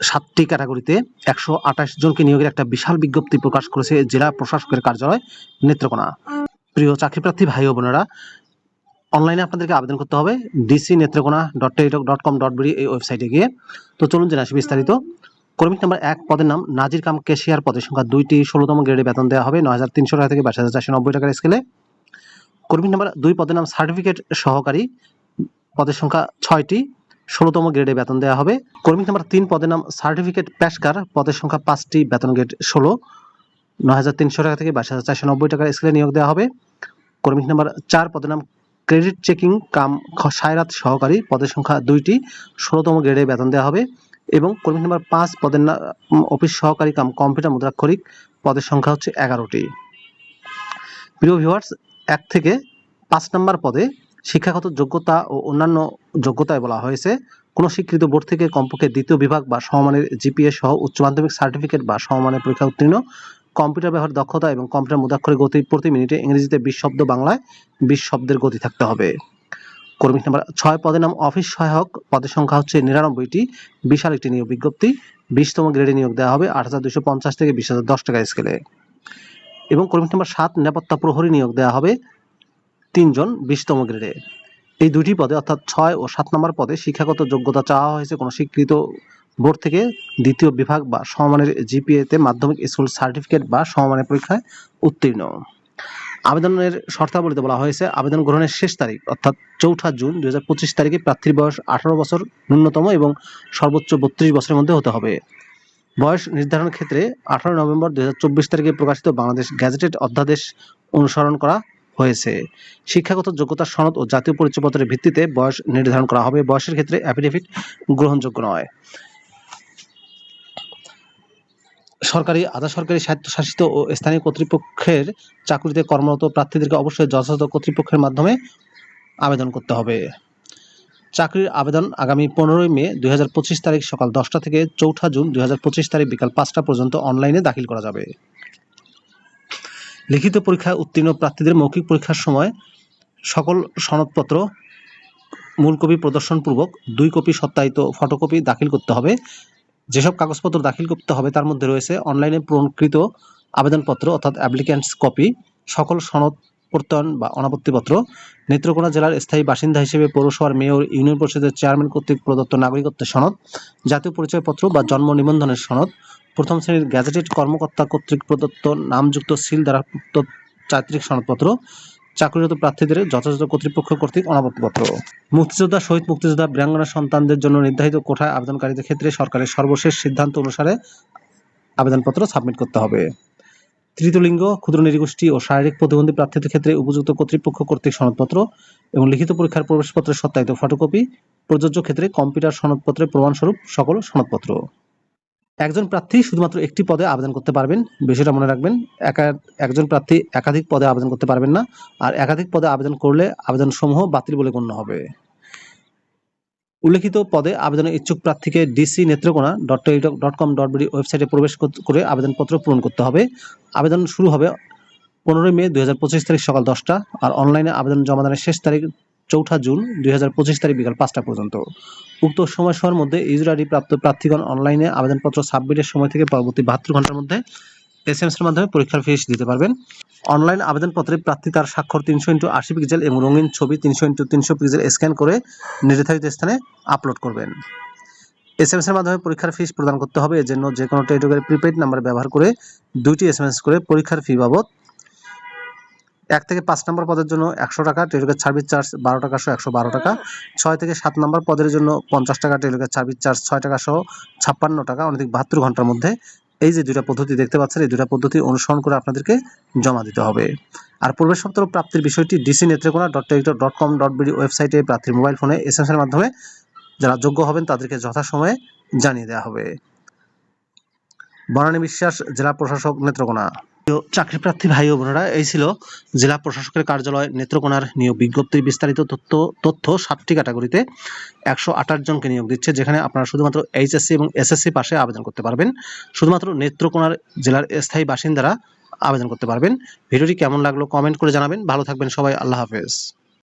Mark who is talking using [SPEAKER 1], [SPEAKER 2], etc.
[SPEAKER 1] সাতটি ক্যাটাগরিতে একশো আঠাশ জনকে নিয়োগের একটা বিশাল বিজ্ঞপ্তি প্রকাশ করেছে জেলা প্রশাসকের কার্যালয় নেত্রকোনা। প্রিয় চাকরিপ্রার্থী ভাই ও বোনেরা, অনলাইনে আপনাদেরকে আবেদন করতে হবে DC Netrokona dot Teletalk dot com dot BD এই ওয়েবসাইটে গিয়ে। তো চলুন জেনে আসি বিস্তারিত। কর্মিক নাম্বার এক পদের নাম নাজির কাম কেশিয়ার পদের সংখ্যা দুইটি ষোলোতম গ্রেডে বেতন দেওয়া হবে নয় হাজার তিনশো টাকা থেকে বাইশ হাজার চারশো নব্বই টাকার স্কেলে। কর্মিক নাম্বার দুই পদের নাম সার্টিফিকেট সহকারী পদের সংখ্যা ছয়টি। ষোলোতম গ্রেডে বেতন দেওয়া হবে। কর্মী নাম্বার তিন পদের নাম সার্টিফিকেট পেশকার পদের সংখ্যা পাঁচটি, বেতন গ্রেড ষোলো। নয় হাজার তিনশো টাকা থেকে বাইশ হাজার চারশো নব্বই টাকার স্কেলে নিয়োগ দেওয়া হবে। কর্মিক নাম্বার চার পদের নাম ক্রেডিট চেকিং কাম সায়রাত সহকারী। পদের সংখ্যা দুইটি, ষোলোতম গ্রেডে বেতন দেওয়া হবে। এবং কর্মী নাম্বার পাঁচ পদের নাম অফিস সহকারী কাম কম্পিউটার মুদ্রাক্ষরিক। পদের সংখ্যা হচ্ছে এগারোটি। প্রিয় ভিউয়ার্স, এক থেকে পাঁচ নম্বর পদে শিক্ষাগত যোগ্যতা ও অন্যান্য যোগ্যতায় বলা হয়েছে। কোনো স্বীকৃত বোর্ড থেকে কমপক্ষে দ্বিতীয় বিভাগ বা সমমানের জিপিএ সহ উচ্চ মাধ্যমিক সার্টিফিকেট বা সমমানের পরীক্ষা উত্তীর্ণ। কম্পিউটার ব্যবহার, দক্ষতা এবং কম্পিউটার মুদ্রাক্ষরের গতি প্রতি মিনিটে ইংরেজিতে বিশ শব্দ, বাংলায় বিশ শব্দের গতি থাকতে হবে। কর্মী নাম্বার ছয় পদের নাম অফিস সহায়ক। পদের সংখ্যা হচ্ছে নিরানব্বইটি। বিশাল একটি নিয়োগ বিজ্ঞপ্তি। বিশতম গ্রেডে নিয়োগ দেওয়া হবে আট হাজার দুশো পঞ্চাশ থেকে বিশ হাজার দশ টাকা স্কেলে। এবং কর্মী নাম্বার সাত নিরাপত্তা প্রহরী নিয়োগ দেওয়া হবে। তিনজন বিশতম গ্রেডে। এই দুটি পদে, অর্থাৎ ছয় ও সাত নম্বর পদে শিক্ষাগত যোগ্যতা চাওয়া হয়েছে কোনো স্বীকৃত বোর্ড থেকে দ্বিতীয় বিভাগ বা সমমানের জিপিএতে মাধ্যমিক স্কুল সার্টিফিকেট বা সমমানের পরীক্ষায় উত্তীর্ণ। আবেদনের শর্তাবলীতে বলা হয়েছে, আবেদন গ্রহণের শেষ তারিখ, অর্থাৎ চৌঠা জুন দু হাজার পঁচিশ তারিখে প্রার্থীর বয়স আঠারো বছর ন্যূনতম এবং সর্বোচ্চ বত্রিশ বছরের মধ্যে হতে হবে। বয়স নির্ধারণের ক্ষেত্রে আঠারো নভেম্বর দু হাজার চব্বিশ তারিখে প্রকাশিত বাংলাদেশ গ্যাজেটেড অধ্যাদেশ অনুসরণ করা হয়েছে। শিক্ষাগত যোগ্যতা সনদ ও জাতীয় পরিচয়পত্রের ভিত্তিতে বয়স নির্ধারণ করা হবে। বয়সের ক্ষেত্রে অ্যাফিডেভিট গ্রহণযোগ্য নয়। সরকারি আধা সরকারি স্বায়ত্তশাসিত ও স্থানীয় কর্তৃপক্ষের চাকরিতে কর্মরত প্রার্থীদেরকে অবশ্যই যথাযথ কর্তৃপক্ষের মাধ্যমে আবেদন করতে হবে। চাকরির আবেদন আগামী পনেরোই মে দুই হাজার পঁচিশ তারিখ সকাল দশটা থেকে চৌঠা জুন দুই হাজার পঁচিশ তারিখ বিকাল পাঁচটা পর্যন্ত অনলাইনে দাখিল করা যাবে। লিখিত পরীক্ষায় উত্তীর্ণ প্রার্থীদের মৌখিক পরীক্ষার সময় সকল সনদপত্র, মূল কপি প্রদর্শনপূর্বক দুই কপি সত্যায়িত ফটোকপি দাখিল করতে হবে। যেসব কাগজপত্র দাখিল করতে হবে তার মধ্যে রয়েছে অনলাইনে পূরণকৃত আবেদনপত্র অর্থাৎ অ্যাপ্লিক্যান্টস কপি, সকল সনদ প্রত্যয়ন বা অনাপত্তিপত্র। নেত্রকোনা জেলার স্থায়ী বাসিন্দা হিসেবে পৌরসভার মেয়র, ইউনিয়ন পরিষদের চেয়ারম্যান কর্তৃক প্রদত্ত নাগরিকত্বের সনদ, জাতীয় পরিচয়পত্র বা জন্ম নিবন্ধনের সনদ প্রথম শ্রেণির গ্যাজেটেড কর্মকর্তা কর্তৃক প্রদত্ত নামযুক্ত সিল দ্বারা চারিত্রিক সনদপত্র, চাকরিরত প্রার্থীদের যথাযথ কর্তৃপক্ষ কর্তৃক অনাপত্তিপত্র। মুক্তিযোদ্ধা, শহীদ মুক্তিযোদ্ধা বীরাঙ্গনা সন্তানদের জন্য নির্ধারিত কোঠায় আবেদনকারীদের ক্ষেত্রে সরকারের সর্বশেষ সিদ্ধান্ত অনুসারে আবেদনপত্র সাবমিট করতে হবে। তৃতীয় লিঙ্গ ক্ষুদ্র নৃগোষ্ঠী ও শারীরিক প্রতিবন্ধী প্রার্থীদের ক্ষেত্রে উপযুক্ত কর্তৃপক্ষ কর্তৃক সনদপত্র এবং লিখিত পরীক্ষার প্রবেশপত্রের সত্যায়িত ফটোকপি, প্রযোজ্য ক্ষেত্রে কম্পিউটার সনদপত্রের প্রমাণস্বরূপ সকল সনদপত্র। একজন প্রার্থী শুধুমাত্র একটি পদে আবেদন করতে পারবেন, বিষয়টা মনে রাখবেন, একা, একজন প্রার্থী একাধিক পদে আবেদন করতে পারবেন না, আর একাধিক পদে আবেদন করলে আবেদন সমূহ বাতিল বলে গণ্য হবে। উল্লেখিত পদে আবেদনের ইচ্ছুক প্রার্থীকে DC Netrokona dot dot com dot BD ওয়েবসাইটে প্রবেশ কর- আবেদনপত্র পূরণ করতে হবে। আবেদন শুরু হবে পনেরোই মে দুই হাজার পঁচিশ তারিখ সকাল দশটা, আর অনলাইনে আবেদন জমা দানের শেষ তারিখ চৌঠা জুন দুই হাজার পঁচিশ তারিখ বিকাল পাঁচটা পর্যন্ত। উক্ত সময়সীমার মধ্যে আইডি প্রাপ্ত প্রার্থীগণ অনলাইনে আবেদনপত্র সাবমিটের সময় থেকে পরবর্তী বাহাত্তর ঘণ্টার মধ্যে এস এম এর মাধ্যমে পরীক্ষার ফিস দিতে পারবেন। অনলাইন আবেদনপত্রে প্রার্থী তার স্বাক্ষর তিনশো ইন্টু আশি পিক্সেল এবং রঙিন ছবি তিনশো ইন্টু তিনশো পিক্সেল স্ক্যান করে নির্ধারিত স্থানে আপলোড করবেন। এস এর মাধ্যমে পরীক্ষার ফিস প্রদান করতে হবে। এজন্য যে কোনো টেলিটকের প্রিপেড নাম্বার ব্যবহার করে দুইটি এস করে পরীক্ষার ফি বাবদ এক থেকে পাঁচ নম্বর পদের জন্য একশো টাকা টেলিটকের সার্ভিস চার্জ বারো টাকা সহ একশো বারো টাকা। ছয় থেকে সাত নম্বর পদের জন্য পঞ্চাশ টাকা টেলিটকের সার্ভিস চার্জ ছয় টাকা সহ ছাপ্পান্ন টাকা, অনধিক বাহাত্তর ঘণ্টার মধ্যে। এই যে দুটা পদ্ধতি দেখতে পাচ্ছেন, এই দুটা পদ্ধতি অনুসরণ করে আপনাদেরকে জমা দিতে হবে। আর প্রবেশপত্র প্রাপ্তির বিষয়টি DC Netrokona dot Teletalk dot com dot BD ওয়েবসাইটে প্রার্থীর মোবাইল ফোনে এস এর মাধ্যমে যারা যোগ্য হবেন তাদেরকে যথাসময়ে জানিয়ে দেওয়া হবে। বনানী বিশ্বাস, জেলা প্রশাসক নেত্রকোনা। চাকরি প্রার্থী ভাই ও বোনেরা, এই ছিল জেলা প্রশাসকের কার্যালয় নেত্রকোনার নিয়োগ বিজ্ঞপ্তির বিস্তারিত তথ্য তথ্য সাতটি ক্যাটাগরিতে একশো আঠাশ জনকে নিয়োগ দিচ্ছে, যেখানে আপনারা শুধুমাত্র এইচএসসি এবং এসএসসি পাশে আবেদন করতে পারবেন। শুধুমাত্র নেত্রকোনার জেলার স্থায়ী বাসিন্দারা আবেদন করতে পারবেন। ভিডিওটি কেমন লাগল কমেন্ট করে জানাবেন। ভালো থাকবেন সবাই, আল্লাহ হাফেজ।